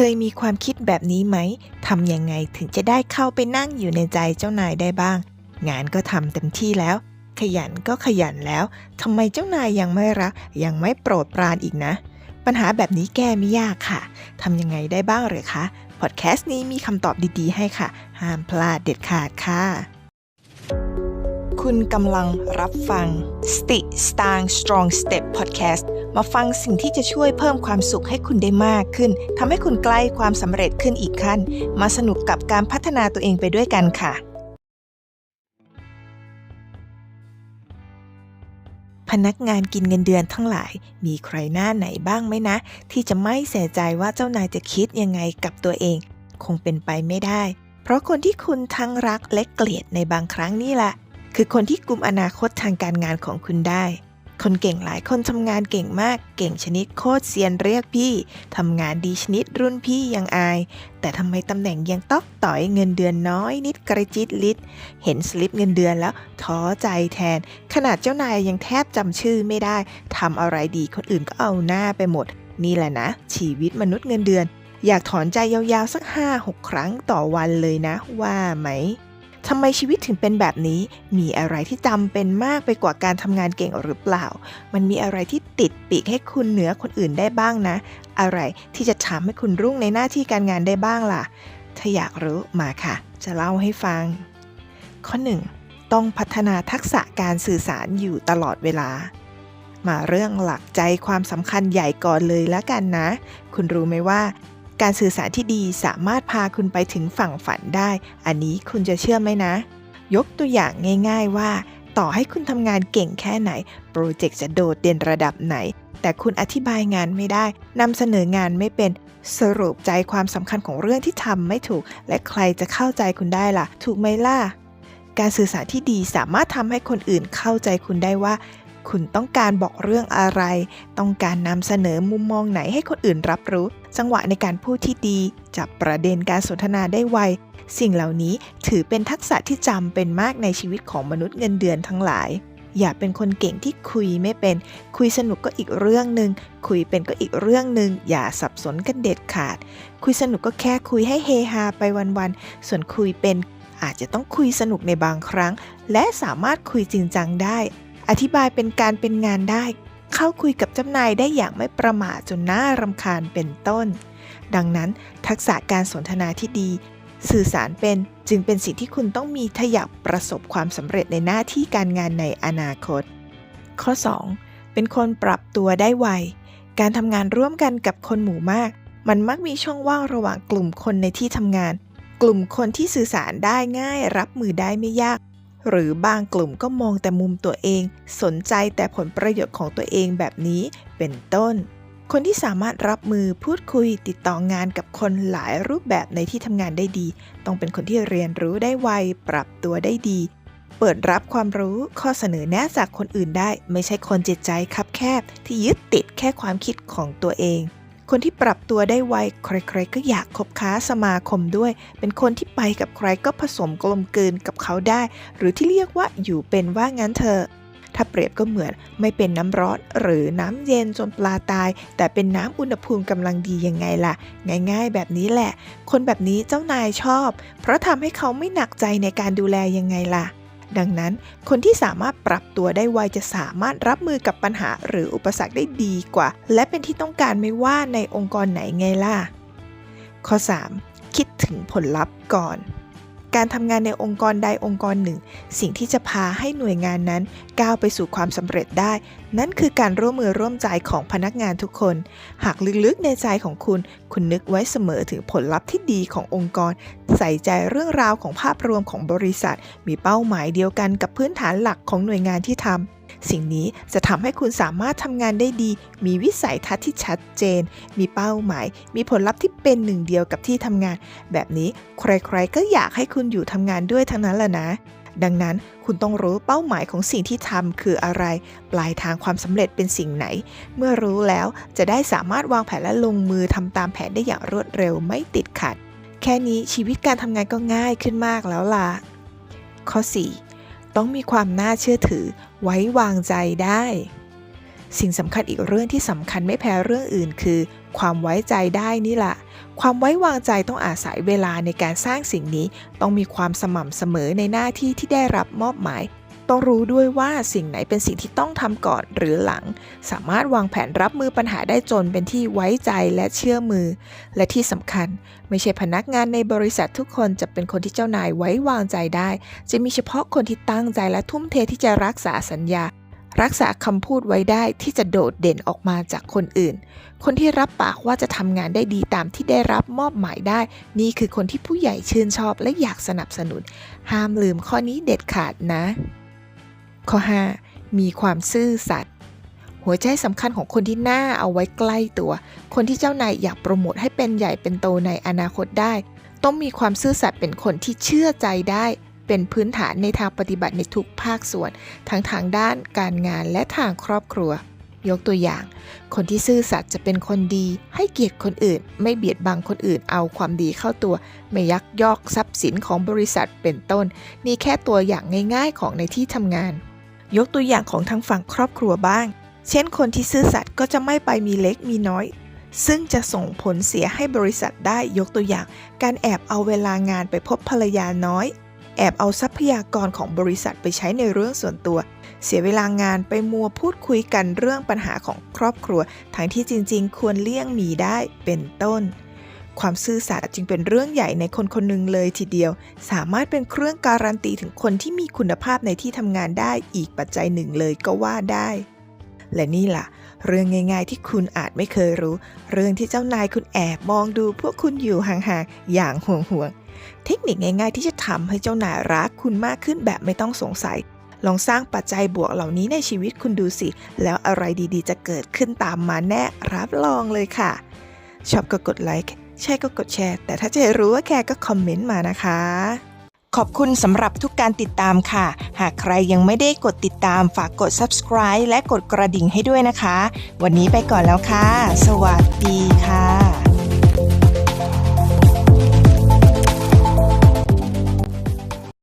เคยมีความคิดแบบนี้ไหมทำยังไงถึงจะได้เข้าไปนั่งอยู่ในใจเจ้านายได้บ้าง งานก็ทำเต็มที่แล้ว ขยันก็ขยันแล้วทำไมเจ้านายยังไม่รัก ยังไม่โปรดปรานอีกนะ ปัญหาแบบนี้แก้ไม่ยากค่ะทำยังไงได้บ้างเหรอคะพอดแคสต์นี้มีคำตอบดีๆ ให้ค่ะ ห้ามพลาดเด็ดขาดค่ะ คุณกำลังรับฟัง Stick Stang Strong Step Podcast มาฟังสิ่งที่จะช่วยเพิ่มความสุขให้คุณได้มากขึ้นทำให้คุณใกล้ความสำเร็จขึ้นอีกขั้น มาสนุกกับการพัฒนาตัวเองไปด้วยกันค่ะ พนักงานกินเงินเดือนทั้งหลาย มีใครหน้าไหนบ้างไหมนะ ที่จะไม่เสียใจว่าเจ้านายจะคิดยังไงกับตัวเอง คงเป็นไปไม่ได้ เพราะคนที่คุณทั้งรักและเกลียดในบางครั้งนี่แหละ คือคนที่กลุ่มอนาคตทางการงานของคุณได้ คนเก่งหลายคนทำงานเก่งมาก เก่งชนิดโคตรเซียนเรียกพี่ทำงานดีชนิดรุ่นพี่ยังอาย แต่ทำไมตำแหน่งยังตอกต่อยเงินเดือนน้อยนิดกระจิตลิดเห็นสลิปเงินเดือนแล้วท้อใจแทน ขนาดเจ้านายยังแทบจำชื่อไม่ได้ทำอะไรดีคนอื่นก็เอาหน้าไปหมด นี่แหละนะ ชีวิตมนุษย์เงินเดือน อยากถอนใจยาวๆสัก 5-6 ครั้งต่อวันเลยนะ ว่าไหม ทำไมชีวิตถึงเป็นแบบนี้ มีอะไรที่จำเป็นมากไปกว่าการทำงานเก่งหรือเปล่า มันมีอะไรที่ติดปีกให้คุณเหนือคนอื่นได้บ้างนะ อะไรที่จะทำให้คุณรุ่งในหน้าที่การงานได้บ้างล่ะ ถ้าอยากรู้มาค่ะ จะเล่าให้ฟัง ข้อ 1. ต้องพัฒนาทักษะการสื่อสารอยู่ตลอดเวลา มาเรื่องหลักใจความสำคัญใหญ่ก่อนเลยแล้วกันนะ คุณรู้ไหมว่า การสื่อสารที่ดีสามารถพาคุณไปถึงฝั่งฝันได้ อันนี้คุณจะเชื่อไหมนะ ยกตัวอย่างง่าย ๆว่า ต่อให้คุณทำงานเก่งแค่ไหน โปรเจกต์จะโดดเด่นระดับไหน แต่คุณอธิบายงานไม่ได้นำเสนองานไม่เป็นสรุปใจความสำคัญของเรื่องที่ทำไม่ถูก และใครจะเข้าใจคุณได้ล่ะ ถูกไหมล่ะ การสื่อสารที่ดีสามารถทำให้คนอื่นเข้าใจคุณได้ว่า คุณต้องการบอกเรื่องอะไร ต้องการนำเสนอมุมมองไหนให้คนอื่นรับรู้ จังหวะในการพูดที่ดี จับประเด็นการสนทนาได้ไว สิ่งเหล่านี้ถือเป็นทักษะที่จำเป็นมากในชีวิตของมนุษย์เงินเดือนทั้งหลาย อย่าเป็นคนเก่งที่คุยไม่เป็น คุยสนุกก็อีกเรื่องหนึ่ง คุยเป็นก็อีกเรื่องหนึ่ง อย่าสับสนกันเด็ดขาด คุยสนุกก็แค่คุยให้เฮฮาไปวันๆ ส่วนคุยเป็นอาจจะต้องคุยสนุกในบางครั้ง และสามารถคุยจริงจังได้ อธิบายเป็นการเป็นงานได้ เข้าคุยกับเจ้านายได้อย่างไม่ประมาทจนน่ารำคาญเป็นต้น ดังนั้นทักษะการสนทนาที่ดี สื่อสารเป็นจึงเป็นสิ่งที่คุณต้องมีถ้าอยากประสบความสำเร็จในหน้าที่การงานในอนาคต ข้อ 2. เป็นคนปรับตัวได้ไว การทำงานร่วมกันกับคนหมู่มาก มันมักมีช่องว่างระหว่างกลุ่มคนในที่ทำงาน กลุ่มคนที่สื่อสารได้ง่าย รับมือได้ไม่ยาก หรือบางกลุ่มก็มองแต่มุมตัวเอง สนใจแต่ผลประโยชน์ของตัวเองแบบนี้เป็นต้น คนที่สามารถรับมือพูดคุยติดต่องานกับคนหลายรูปแบบในที่ทำงานได้ดี ต้องเป็นคนที่เรียนรู้ได้ไว ปรับตัวได้ดี เปิดรับความรู้ข้อเสนอแนะจากคนอื่นได้ ไม่ใช่คนจิตใจคับแคบที่ยึดติดแค่ความคิดของตัวเอง คนที่ปรับตัวได้ไวใครๆก็อยากคบค้าสมาคมด้วย เป็นคนที่ไปกับใครก็ผสมกลมกลืนกับเขาได้ หรือที่เรียกว่าอยู่เป็นว่างั้นเถอะถ้าเปรียบก็เหมือนไม่เป็นน้ำร้อนหรือน้ำเย็นจนปลาตาย แต่เป็นน้ำอุณหภูมิกำลังดียังไงล่ะ ง่าย ๆ แบบนี้แหละ คนแบบนี้เจ้านายชอบ เพราะทำให้เขาไม่หนักใจในการดูแลยังไงล่ะ ดังนั้นคนที่สามารถปรับตัวได้ไวจะสามารถรับมือกับปัญหาหรืออุปสรรคได้ดีกว่า และเป็นที่ต้องการไม่ว่าในองค์กรไหนไงล่ะ ข้อ 3. คิดถึงผลลัพธ์ก่อน การทำงานในองค์กรใดองค์กรหนึ่ง สิ่งที่จะพาให้หน่วยงานนั้น ก้าวไปสู่ความสำเร็จได้ นั่นคือการร่วมมือร่วมใจของพนักงานทุกคน หากลึกๆในใจของคุณ คุณนึกไว้เสมอถึงผลลัพธ์ที่ดีขององค์กร ใส่ใจเรื่องราวของภาพรวมของบริษัท มีเป้าหมายเดียวกันกับพื้นฐานหลักของหน่วยงานที่ทำ สิ่งนี้จะทำให้คุณสามารถทำงานได้ดี มีวิสัยทัศน์ที่ชัดเจน มีเป้าหมาย มีผลลัพธ์ที่เป็นหนึ่งเดียวกับที่ทำงาน แบบนี้ใครๆก็อยากให้คุณอยู่ทำงานด้วยทั้งนั้นแหละนะ ดังนั้นคุณต้องรู้เป้าหมายของสิ่งที่ทำคืออะไร ปลายทางความสำเร็จเป็นสิ่งไหน เมื่อรู้แล้วจะได้สามารถวางแผนและลงมือทำตามแผนได้อย่างรวดเร็วไม่ติดขัด แค่นี้ชีวิตการทำงานก็ง่ายขึ้นมากแล้วล่ะข้อ 4 ต้องมีความน่าเชื่อถือไว้วางใจได้ สิ่งสำคัญอีกเรื่องที่สำคัญไม่แพ้เรื่องอื่นคือ ความไว้ใจได้นี่แหละความไว้วางใจต้องอาศัยเวลาในการสร้างสิ่งนี้ ต้องมีความสม่ำเสมอในหน้าที่ที่ได้รับมอบหมาย ต้องรู้ด้วยว่าสิ่งไหนเป็นสิ่งที่ต้องทำก่อนหรือหลัง สามารถวางแผนรับมือปัญหาได้จนเป็นที่ไว้ใจและเชื่อมือ และที่สำคัญ ไม่ใช่พนักงานในบริษัททุกคนจะเป็นคนที่เจ้านายไว้วางใจได้ จะมีเฉพาะคนที่ตั้งใจและทุ่มเทที่จะรักษาสัญญา รักษาคำพูดไว้ได้ที่จะโดดเด่นออกมาจากคนอื่น คนที่รับปากว่าจะทำงานได้ดีตามที่ได้รับมอบหมายได้ นี่คือคนที่ผู้ใหญ่ชื่นชอบและอยากสนับสนุน ห้ามลืมข้อนี้เด็ดขาดนะ ข้อ 5. มีความซื่อสัตย์หัวใจสำคัญของคนที่น่าเอาไว้ใกล้ตัว คนที่เจ้านายอยากโปรโมทให้เป็นใหญ่เป็นโตในอนาคตได้ ต้องมีความซื่อสัตย์เป็นคนที่เชื่อใจได้ เป็นพื้นฐานในทางปฏิบัติในทุกภาคส่วน ทั้งทางด้านการงานและทางครอบครัว ยกตัวอย่าง คนที่ซื่อสัตย์จะเป็นคนดี ให้เกียรติคนอื่น ไม่เบียดบังคนอื่น เอาความดีเข้าตัว ไม่ยักยอกทรัพย์สินของบริษัทเป็นต้น นี่แค่ตัวอย่างง่าย ๆ ของในที่ทำงาน ยกตัวอย่างของทางฝั่งครอบครัวบ้าง เช่นคนที่ซื่อสัตย์ก็จะไม่ไปมีเล็กมีน้อย ซึ่งจะส่งผลเสียให้บริษัทได้ยกตัวอย่าง การแอบเอาเวลางานไปพบภรรยาน้อย แอบเอาทรัพยากรของบริษัทไปใช้ในเรื่องส่วนตัว เสียเวลางานไปมัวพูดคุยกันเรื่องปัญหาของครอบครัว ทั้งที่จริงๆ ควรเลี่ยงมีได้เป็นต้น ความซื่อสัตย์จึงเป็นเรื่องใหญ่ในคนคนหนึ่งเลยทีเดียว สามารถเป็นเครื่องการันตีถึงคนที่มีคุณภาพในที่ทำงานได้อีกปัจจัยหนึ่งเลยก็ว่าได้ และนี่ล่ะ เรื่องง่ายๆที่คุณอาจไม่เคยรู้ เรื่องที่เจ้านายคุณแอบมองดูพวกคุณอยู่ห่างๆอย่างห่วงๆเทคนิคง่ายๆที่จะทำให้เจ้านายรักคุณมากขึ้นแบบไม่ต้องสงสัยลองสร้างปัจจัยบวกเหล่านี้ในชีวิตคุณดูสิ แล้วอะไรดีๆ จะเกิดขึ้นตามมาแน่รับรองเลยค่ะ ชอบก็กดไลค์ ใช่ก็กดแชร์ แต่ถ้าจะรู้ว่าแคร์ก็คอมเมนต์มานะคะ ขอบคุณสำหรับทุกการติดตามค่ะ หากใครยังไม่ได้กดติดตามฝากกด subscribe และกดกระดิ่งให้ด้วยนะคะ วันนี้ไปก่อนแล้วค่ะ สวัสดีค่ะ